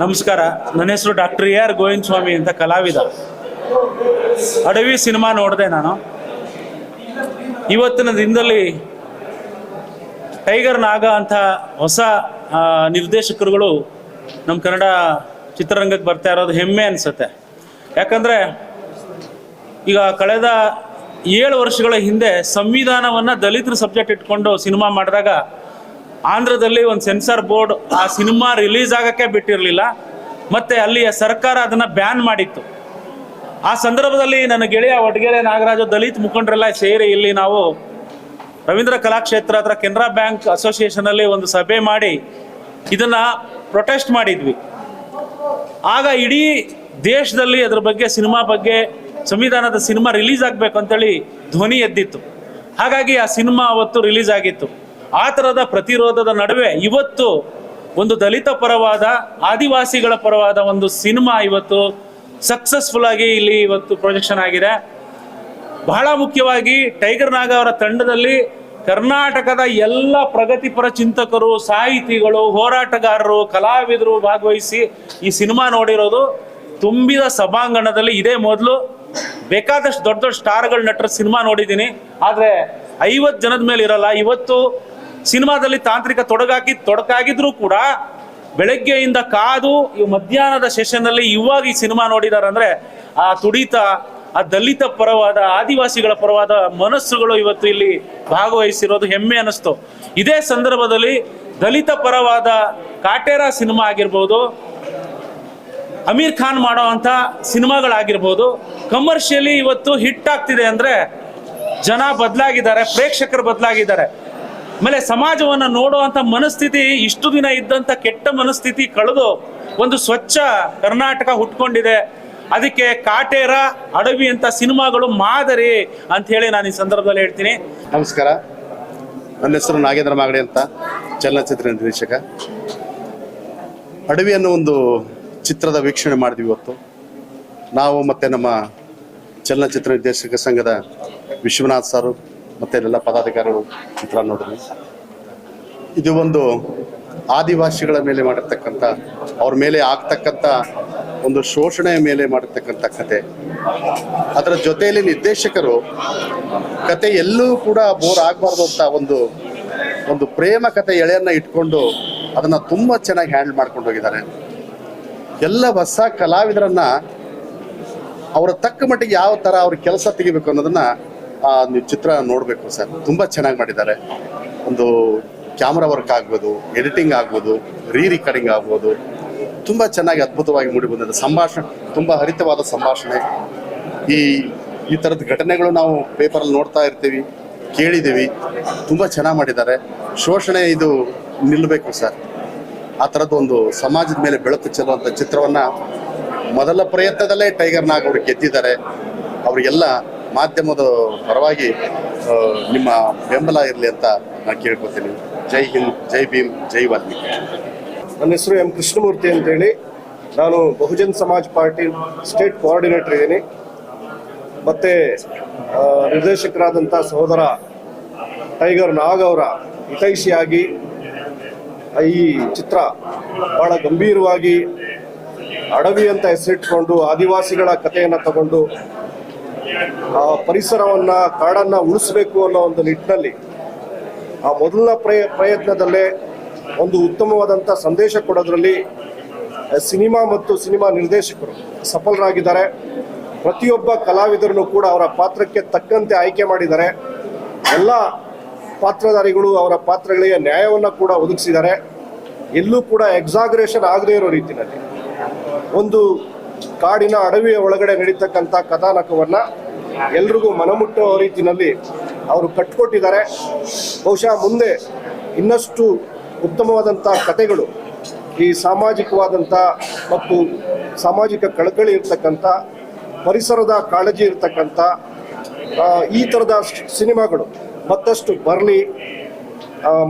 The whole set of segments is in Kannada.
ನಮಸ್ಕಾರ. ನನ್ನ ಹೆಸರು doctor A R Govinda Swamy ಅಂತ ಕಲಾವಿದ. ಅಡವಿ ಸಿನಿಮಾ ನೋಡಿದೆ ನಾನು. ಇವತ್ತಿನ ದಿನದಲ್ಲಿ ಟೈಗರ್ ನಾಗ ಅಂತ ಹೊಸ ನಿರ್ದೇಶಕರುಗಳು ನಮ್ಮ ಕನ್ನಡ ಚಿತ್ರರಂಗಕ್ಕೆ ಬರ್ತಾ ಇರೋದು ಹೆಮ್ಮೆ ಅನಿಸುತ್ತೆ. ಯಾಕಂದರೆ ಈಗ ಕಳೆದ ಏಳು ವರ್ಷಗಳ ಹಿಂದೆ ಸಂವಿಧಾನವನ್ನು ದಲಿತರ ಸಬ್ಜೆಕ್ಟ್ ಇಟ್ಕೊಂಡು ಸಿನಿಮಾ ಮಾಡಿದಾಗ ಆಂಧ್ರದಲ್ಲಿ ಒಂದು ಸೆನ್ಸಾರ್ ಬೋರ್ಡ್ ಆ ಸಿನಿಮಾ ರಿಲೀಸ್ ಆಗಕ್ಕೆ ಬಿಟ್ಟಿರಲಿಲ್ಲ. ಮತ್ತೆ ಅಲ್ಲಿಯ ಸರ್ಕಾರ ಅದನ್ನು ಬ್ಯಾನ್ ಮಾಡಿತ್ತು. ಆ ಸಂದರ್ಭದಲ್ಲಿ ನನ್ನ ಗೆಳೆಯ ಒಡಗೆರೆ ನಾಗರಾಜ ದಲಿತ ಮುಖಂಡರೆಲ್ಲ ಸೇರಿ ಇಲ್ಲಿ ನಾವು ರವೀಂದ್ರ ಕಲಾಕ್ಷೇತ್ರ ಹತ್ರ ಕೆನರಾ ಬ್ಯಾಂಕ್ ಅಸೋಸಿಯೇಷನಲ್ಲಿ ಒಂದು ಸಭೆ ಮಾಡಿ ಇದನ್ನು ಪ್ರೊಟೆಸ್ಟ್ ಮಾಡಿದ್ವಿ. ಆಗ ಇಡೀ ದೇಶದಲ್ಲಿ ಅದ್ರ ಬಗ್ಗೆ, ಸಿನಿಮಾ ಬಗ್ಗೆ, ಸಂವಿಧಾನದ ಸಿನಿಮಾ ರಿಲೀಸ್ ಆಗಬೇಕು ಅಂತೇಳಿ ಧ್ವನಿ ಎದ್ದಿತ್ತು. ಹಾಗಾಗಿ ಆ ಸಿನಿಮಾ ಅವತ್ತು ರಿಲೀಸ್ ಆಗಿತ್ತು. ಆ ಥರದ ಪ್ರತಿರೋಧದ ನಡುವೆ ಇವತ್ತು ಒಂದು ದಲಿತ ಪರವಾದ, ಆದಿವಾಸಿಗಳ ಪರವಾದ ಒಂದು ಸಿನಿಮಾ ಇವತ್ತು ಸಕ್ಸಸ್ಫುಲ್ ಆಗಿ ಇಲ್ಲಿ ಇವತ್ತು ಪ್ರೊಜೆಕ್ಷನ್ ಆಗಿದೆ. ಬಹಳ ಮುಖ್ಯವಾಗಿ ಟೈಗರ್ ನಾಗ ಅವರ ತಂಡದಲ್ಲಿ ಕರ್ನಾಟಕದ ಎಲ್ಲ ಪ್ರಗತಿಪರ ಚಿಂತಕರು, ಸಾಹಿತಿಗಳು, ಹೋರಾಟಗಾರರು, ಕಲಾವಿದರು ಭಾಗವಹಿಸಿ ಈ ಸಿನಿಮಾ ನೋಡಿರೋದು. ತುಂಬಿದ ಸಭಾಂಗಣದಲ್ಲಿ ಇದೇ ಮೊದಲು ಬೇಕಾದಷ್ಟು ದೊಡ್ಡ ದೊಡ್ಡ ಸ್ಟಾರ್ಗಳು ನಟರ ಸಿನಿಮಾ ನೋಡಿದ್ದೀನಿ. ಆದರೆ ಐವತ್ತು ಜನದ ಮೇಲೆ ಇರಲ್ಲ ಇವತ್ತು ಸಿನಿಮಾದಲ್ಲಿ ತಾಂತ್ರಿಕ ತೊಡಗಾಕಿ ತೊಡಕಾಗಿದ್ರು ಕೂಡ ಬೆಳಗ್ಗೆಯಿಂದ ಕಾದು ಈ ಮಧ್ಯಾಹ್ನದ ಸೆಷನ್ನಲ್ಲಿ ಇವಾಗ ಈ ಸಿನಿಮಾ ನೋಡಿದಾರೆ ಅಂದ್ರೆ ಆ ತುಡಿತ, ಆ ದಲಿತ ಪರವಾದ, ಆದಿವಾಸಿಗಳ ಪರವಾದ ಮನಸ್ಸುಗಳು ಇವತ್ತು ಇಲ್ಲಿ ಭಾಗವಹಿಸಿರೋದು ಹೆಮ್ಮೆ ಅನ್ನಿಸ್ತು. ಇದೇ ಸಂದರ್ಭದಲ್ಲಿ ದಲಿತ ಪರವಾದ ಕಾಟೇರ ಸಿನಿಮಾ ಆಗಿರ್ಬೋದು, ಅಮೀರ್ ಖಾನ್ ಮಾಡೋ ಅಂಥ ಸಿನಿಮಾಗಳಾಗಿರ್ಬೋದು ಕಮರ್ಷಿಯಲಿ ಇವತ್ತು ಹಿಟ್ ಆಗ್ತಿದೆ ಅಂದರೆ ಜನ ಬದಲಾಗಿದ್ದಾರೆ, ಪ್ರೇಕ್ಷಕರು ಬದಲಾಗಿದ್ದಾರೆ. ಆಮೇಲೆ ಸಮಾಜವನ್ನು ನೋಡುವಂಥ ಮನಸ್ಥಿತಿ ಇಷ್ಟು ದಿನ ಇದ್ದಂಥ ಕೆಟ್ಟ ಮನಸ್ಥಿತಿ ಕಳೆದು ಒಂದು ಸ್ವಚ್ಛ ಕರ್ನಾಟಕ ಹುಟ್ಕೊಂಡಿದೆ. ಅದಕ್ಕೆ ಕಾಟೇರ, ಅಡವಿ ಅಂತ ಸಿನಿಮಾಗಳು ಮಾದರಿ ಅಂತ ಹೇಳಿ ನಾನು ಈ ಸಂದರ್ಭದಲ್ಲಿ ಹೇಳ್ತೀನಿ. ನಮಸ್ಕಾರ. ನನ್ನ ಹೆಸರು ನಾಗೇಂದ್ರ ಮಾಗಡಿ ಅಂತ ಚಲನಚಿತ್ರ ನಿರ್ದೇಶಕ. ಅಡವಿ ಅನ್ನೋ ಒಂದು ಚಿತ್ರದ ವೀಕ್ಷಣೆ ಮಾಡಿದ್ವಿ ಇವತ್ತು. ನಾವು ಮತ್ತು ನಮ್ಮ ಚಲನಚಿತ್ರ ನಿರ್ದೇಶಕ ಸಂಘದ ವಿಶ್ವನಾಥ್ ಸರು ಮತ್ತು ಎಲ್ಲ ಪದಾಧಿಕಾರಿಗಳು ಚಿತ್ರ ನೋಡಿದ್ವಿ. ಇದು ಒಂದು ಆದಿವಾಸಿಗಳ ಮೇಲೆ ಮಾಡಿರ್ತಕ್ಕಂಥ, ಅವ್ರ ಮೇಲೆ ಆಗ್ತಕ್ಕಂಥ ಒಂದು ಶೋಷಣೆಯ ಮೇಲೆ ಮಾಡಿರ್ತಕ್ಕಂಥ ಕತೆ. ಅದರ ಜೊತೆಯಲ್ಲಿ ನಿರ್ದೇಶಕರು ಕತೆ ಎಲ್ಲೂ ಕೂಡ ಬೋರ್ ಆಗಬಾರ್ದು ಅಂತ ಒಂದು ಒಂದು ಪ್ರೇಮ ಕತೆ ಎಳೆಯನ್ನ ಇಟ್ಕೊಂಡು ಅದನ್ನ ತುಂಬಾ ಚೆನ್ನಾಗಿ ಹ್ಯಾಂಡಲ್ ಮಾಡ್ಕೊಂಡು ಹೋಗಿದ್ದಾರೆ. ಎಲ್ಲ ಹೊಸ ಕಲಾವಿದರನ್ನ ಅವರ ತಕ್ಕ ಮಟ್ಟಿಗೆ ಯಾವ ತರ ಅವ್ರ ಕೆಲಸ ತೆಗಿಬೇಕು ಅನ್ನೋದನ್ನ ಆ ಚಿತ್ರ ನೋಡಬೇಕು ಸರ್. ತುಂಬಾ ಚೆನ್ನಾಗಿ ಮಾಡಿದ್ದಾರೆ. ಒಂದು ಕ್ಯಾಮ್ರಾ ವರ್ಕ್ ಆಗ್ಬೋದು, ಎಡಿಟಿಂಗ್ ಆಗ್ಬೋದು ರೀ ರಿಕಾರ್ಡಿಂಗ್ ಆಗ್ಬೋದು. ತುಂಬಾ ಚೆನ್ನಾಗಿ ಅದ್ಭುತವಾಗಿ ಮೂಡಿ ಬಂದಿದೆ. ಸಂಭಾಷಣೆ, ತುಂಬಾ ಹರಿತವಾದ ಸಂಭಾಷಣೆ. ಈ ಈ ಥರದ ಘಟನೆಗಳು ನಾವು ಪೇಪರಲ್ಲಿ ನೋಡ್ತಾ ಇರ್ತೀವಿ ಕೇಳಿದ್ದೀವಿ ತುಂಬ ಚೆನ್ನಾಗಿ ಮಾಡಿದ್ದಾರೆ. ಶೋಷಣೆ ಇದು ನಿಲ್ಲಬೇಕು ಸರ್. ಆ ಥರದ್ದು ಒಂದು ಸಮಾಜದ ಮೇಲೆ ಬೆಳಕು ಚೆಲ್ಲುವಂಥ ಚಿತ್ರವನ್ನು ಮೊದಲ ಪ್ರಯತ್ನದಲ್ಲೇ ಟೈಗರ್ ನಾಗ್ ಅವರು ಗೆದ್ದಿದ್ದಾರೆ. ಅವರಿಗೆಲ್ಲ ಮಾಧ್ಯಮದ ಪರವಾಗಿ ನಿಮ್ಮ ಬೆಂಬಲ ಇರಲಿ ಅಂತ ನಾನು ಕೇಳ್ಕೊತೀನಿ. ಜೈ ಹಿಂದ್, ಜೈ ಭೀಮ್, ಜೈ ವಾಲ್ಮೀಕಿ. ನನ್ನ ಹೆಸರು ಎಂ ಕೃಷ್ಣಮೂರ್ತಿ ಅಂತೇಳಿ. ನಾನು Bahujan Samaj party state coordinator ಇದ್ದೀನಿ. ಮತ್ತು ನಿರ್ದೇಶಕರಾದಂಥ ಸಹೋದರ ಟೈಗರ್ ನಾಗ್ ಅವರ ಹಿತೈಷಿಯಾಗಿ ಈ ಚಿತ್ರ ಬಹಳ ಗಂಭೀರವಾಗಿ ಅಡವಿ ಅಂತ ಹೆಸರಿಟ್ಕೊಂಡು ಆದಿವಾಸಿಗಳ ಕಥೆಯನ್ನು ತಗೊಂಡು ಆ ಪರಿಸರವನ್ನ, ಕಾಡನ್ನ ಉಳಿಸ್ಬೇಕು ಅನ್ನೋ ಒಂದು ನಿಟ್ಟಿನಲ್ಲಿ ಆ ಮೊದಲ ಪ್ರಯ, ಪ್ರಯತ್ನದಲ್ಲೇ ಒಂದು ಉತ್ತಮವಾದಂಥ ಸಂದೇಶ ಕೊಡೋದ್ರಲ್ಲಿ ಸಿನಿಮಾ ಮತ್ತು ಸಿನಿಮಾ ನಿರ್ದೇಶಕರು ಸಫಲರಾಗಿದ್ದಾರೆ. ಪ್ರತಿಯೊಬ್ಬ ಕಲಾವಿದರನ್ನು ಕೂಡ ಅವರ ಪಾತ್ರಕ್ಕೆ ತಕ್ಕಂತೆ ಆಯ್ಕೆ ಮಾಡಿದ್ದಾರೆ. ಎಲ್ಲ ಪಾತ್ರಧಾರಿಗಳು ಅವರ ಪಾತ್ರಗಳಿಗೆ ನ್ಯಾಯವನ್ನು ಕೂಡ ಒದಗಿಸಿದ್ದಾರೆ. ಎಲ್ಲೂ ಕೂಡ ಎಕ್ಸಾಗ್ರೇಷನ್ ಆಗದೇ ಇರೋ ರೀತಿಯಲ್ಲಿ ಒಂದು ಕಾಡಿನ ಅಡವಿಯ ಒಳಗಡೆ ನಡೀತಕ್ಕಂಥ ಕಥಾನಕವನ್ನ ಎಲ್ರಿಗೂ ಮನಮುಟ್ಟುವ ರೀತಿಯಲ್ಲಿ ಅವರು ಕಟ್ಕೊಟ್ಟಿದ್ದಾರೆ. ಬಹುಶಃ ಮುಂದೆ ಇನ್ನಷ್ಟು ಉತ್ತಮವಾದಂಥ ಕಥೆಗಳು, ಈ ಸಾಮಾಜಿಕವಾದಂಥ ಮತ್ತು ಸಾಮಾಜಿಕ ಕಳಕಳಿ ಇರ್ತಕ್ಕಂಥ, ಪರಿಸರದ ಕಾಳಜಿ ಇರ್ತಕ್ಕಂಥ ಈ ಥರದ ಸಿನಿಮಾಗಳು ಮತ್ತಷ್ಟು ಬರಲಿ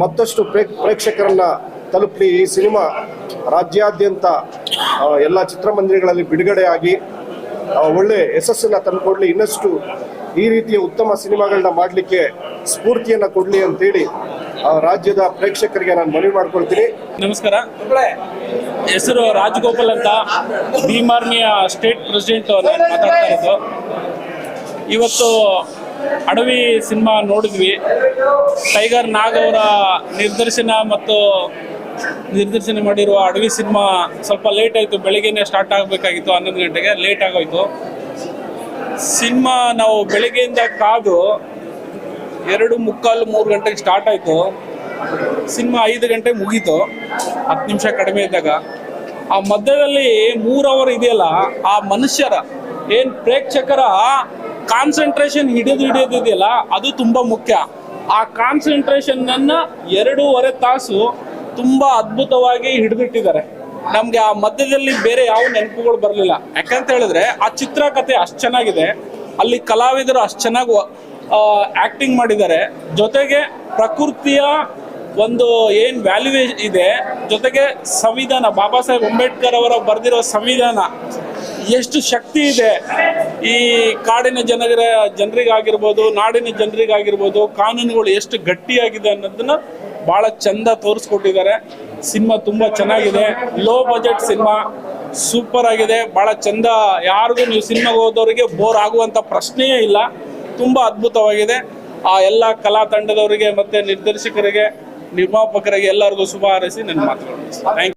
ಮತ್ತಷ್ಟು ಪ್ರೇಕ್ಷಕರನ್ನು ತಲುಪಲಿ ಈ ಸಿನಿಮಾ ರಾಜ್ಯಾದ್ಯಂತ ಎಲ್ಲ ಚಿತ್ರಮಂದಿರಗಳಲ್ಲಿ ಬಿಡುಗಡೆಯಾಗಿ ಒಳ್ಳೆ ಯಶಸ್ಸನ್ನು ತಂದುಕೊಡ್ಲಿ ಇನ್ನಷ್ಟು ಈ ರೀತಿಯ ಉತ್ತಮ ಸಿನಿಮಾಗಳನ್ನ ಮಾಡಲಿಕ್ಕೆ ಸ್ಫೂರ್ತಿಯನ್ನು ಕೊಡಲಿ ಅಂತೇಳಿ ರಾಜ್ಯದ ಪ್ರೇಕ್ಷಕರಿಗೆ ನಾನು ಮನವಿ ಮಾಡ್ಕೊಳ್ತೀನಿ. ನಮಸ್ಕಾರ. ಹೆಸರು ರಾಜಗೋಪಾಲ್ ಅಂತ ಭೀಮಾರ್ಮಿಯ ಸ್ಟೇಟ್ ಪ್ರೆಸಿಡೆಂಟ್ ಮಾತಾಡ್ತಾ ಇರೋದು. ಇವತ್ತು ಅಡವಿ ಸಿನಿಮಾ ನೋಡಿದ್ವಿ. ಟೈಗರ್ ನಾಗ್ ಅವರ ನಿರ್ದೇಶನ ಮತ್ತು ನಿರ್ದೇಶನ ಮಾಡಿರುವ ಅಡವಿ ಸಿನಿಮಾ ಸ್ವಲ್ಪ ಲೇಟ್ ಆಯಿತು, ಬೆಳಗ್ಗೆನೇ ಸ್ಟಾರ್ಟ್ ಆಗಬೇಕಾಗಿತ್ತು, ಹನ್ನೊಂದು ಗಂಟೆಗೆ ಲೇಟ್ ಆಗೋಯ್ತು. ಸಿನಿಮಾ ನಾವು ಬೆಳಗ್ಗೆಯಿಂದ ಕಾದು ಎರಡು ಮುಕ್ಕಾಲು ಮೂರು ಗಂಟೆಗೆ ಸ್ಟಾರ್ಟ್ ಆಯಿತು. ಸಿನಿಮಾ ಐದು ಗಂಟೆ ಮುಗೀತು, ಹತ್ತು ನಿಮಿಷ ಕಡಿಮೆ ಇದ್ದಾಗ. ಆ ಮಧ್ಯದಲ್ಲಿ ಮೂರು ಅವರ್ ಇದೆಯಲ್ಲ, ಆ ಮನುಷ್ಯರ, ಏನು ಪ್ರೇಕ್ಷಕರ ಕಾನ್ಸಂಟ್ರೇಷನ್ ಹಿಡಿದು ಹಿಡಿಯೋದಿದೆಯಲ್ಲ ಅದು ತುಂಬ ಮುಖ್ಯ. ಆ ಕಾನ್ಸಂಟ್ರೇಷನ್ ಎರಡೂವರೆ ತಾಸು ತುಂಬಾ ಅದ್ಭುತವಾಗಿ ಹಿಡಿದಿಟ್ಟಿದ್ದಾರೆ. ನಮ್ಗೆ ಆ ಮಧ್ಯದಲ್ಲಿ ಬೇರೆ ಯಾವ ನೆನಪುಗಳು ಬರಲಿಲ್ಲ. ಯಾಕಂತ ಹೇಳಿದ್ರೆ ಆ ಚಿತ್ರಕಥೆ ಅಷ್ಟು ಚೆನ್ನಾಗಿದೆ. ಅಲ್ಲಿ ಕಲಾವಿದರು ಅಷ್ಟು ಚೆನ್ನಾಗಿ ಆಕ್ಟಿಂಗ್ ಮಾಡಿದ್ದಾರೆ. ಜೊತೆಗೆ ಪ್ರಕೃತಿಯ ಒಂದು ಏನ್ ವ್ಯಾಲ್ಯೂ ಇದೆ, ಜೊತೆಗೆ ಸಂವಿಧಾನ. ಬಾಬಾ ಸಾಹೇಬ್ ಅಂಬೇಡ್ಕರ್ ಅವರ ಬರೆದಿರೋ ಸಂವಿಧಾನ. ಎಷ್ಟು ಶಕ್ತಿ ಇದೆ. ಈ ಕಾಡಿನ ಜನರ, ಜನರಿಗಾಗಿರ್ಬೋದು, ನಾಡಿನ ಜನರಿಗಾಗಿರ್ಬೋದು, ಕಾನೂನುಗಳು ಎಷ್ಟು ಗಟ್ಟಿಯಾಗಿದೆ ಅನ್ನೋದನ್ನ ಬಹಳ ಚಂದ ತೋರಿಸ್ಕೊಟ್ಟಿದ್ದಾರೆ. ಸಿನಿಮಾ ತುಂಬಾ ಚೆನ್ನಾಗಿದೆ. Low budget cinema. ಸೂಪರ್ ಆಗಿದೆ. ಬಹಳ ಚಂದ. ಯಾರಿಗೂ ನೀವು ಸಿನಿಮಾಗೆ ಹೋದವರಿಗೆ ಬೋರ್ ಆಗುವಂತ ಪ್ರಶ್ನೆಯೇ ಇಲ್ಲ. ತುಂಬಾ ಅದ್ಭುತವಾಗಿದೆ. ಆ ಎಲ್ಲ ಕಲಾ ತಂಡದವರಿಗೆ ಮತ್ತೆ ನಿರ್ದೇಶಕರಿಗೆ, ನಿರ್ಮಾಪಕರಿಗೆ ಎಲ್ಲರಿಗೂ ಶುಭ ಹಾರೈಸಿ ನನ್ನ ಮಾತುಗಳು ಥ್ಯಾಂಕ್